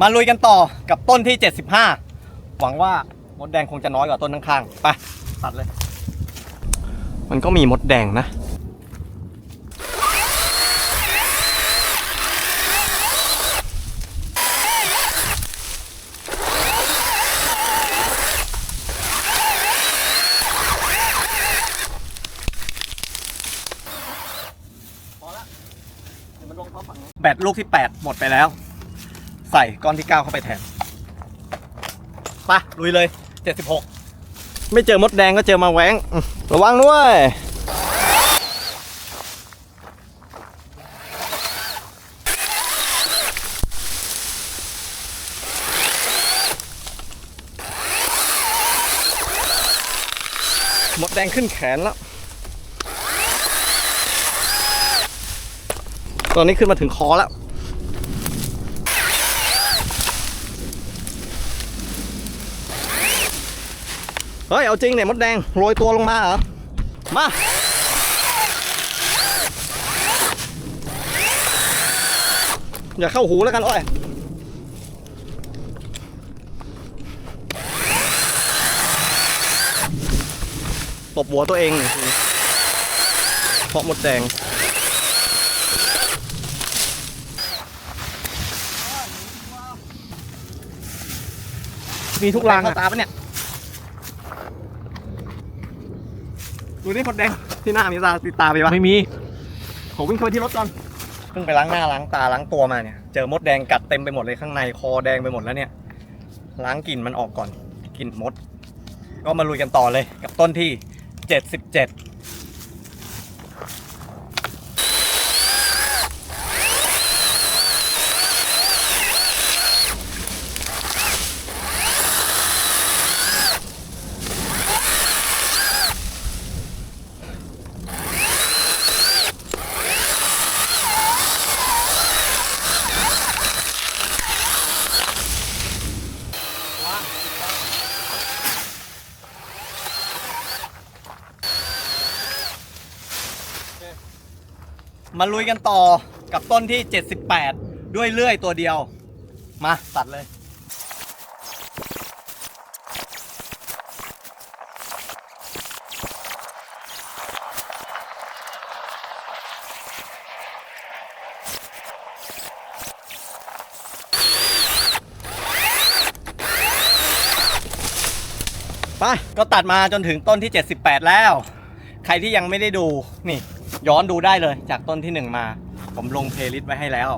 มาลุยกันต่อกับต้นที่ 75 หวังว่ามดแดงคงจะน้อยกว่าต้นข้างๆไปตัดเลย มันก็มีมดแดงนะแบตลูกที่ 8 หมดไปแล้ว ใส่ก้อนที่ 9 เข้าไปแทนไปลุยเลย 76 ไม่เจอมดแดงก็เจอมาแหวงอืมระวังด้วย หมดแดงขึ้นแขนแล้ว ตอนนี้ขึ้นมาถึงคอแล้ว เฮ้ย เอาจริงเนี่ยมดแดงโรยตัวลงมาเหรอ มา อย่าเข้าหูแล้วกัน อ้อยตบหัวตัวเองหนึ่งทีเพราะมดแดงมีทุกรางตาปะเนี่ย ดูนี่มดแดงที่หน้ามีตาติดตาไปปะไม่มีผมวิ่งเข้าไปที่รถก่อนเพิ่งไปล้างหน้าล้างตาล้างตัวมาเนี่ยเจอมดแดงกัดเต็มไปหมดเลยข้างในคอแดงไปหมดแล้วเนี่ย ล้างกลิ่นมันออกก่อนกลิ่นมด ก็มาลุยกันต่อเลยกับต้นที่ 77 มาลุยกันต่อกับต้นที่ 78 ด้วยเลื่อยตัวเดียว มาตัดเลยไปก็ตัดมาจนถึงต้นที่ 78 แล้ว ใครที่ยังไม่ได้ดูนี่ย้อนดูได้เลยจากต้นที่1มา ผมลงเพลย์ลิสต์ไว้ให้แล้ว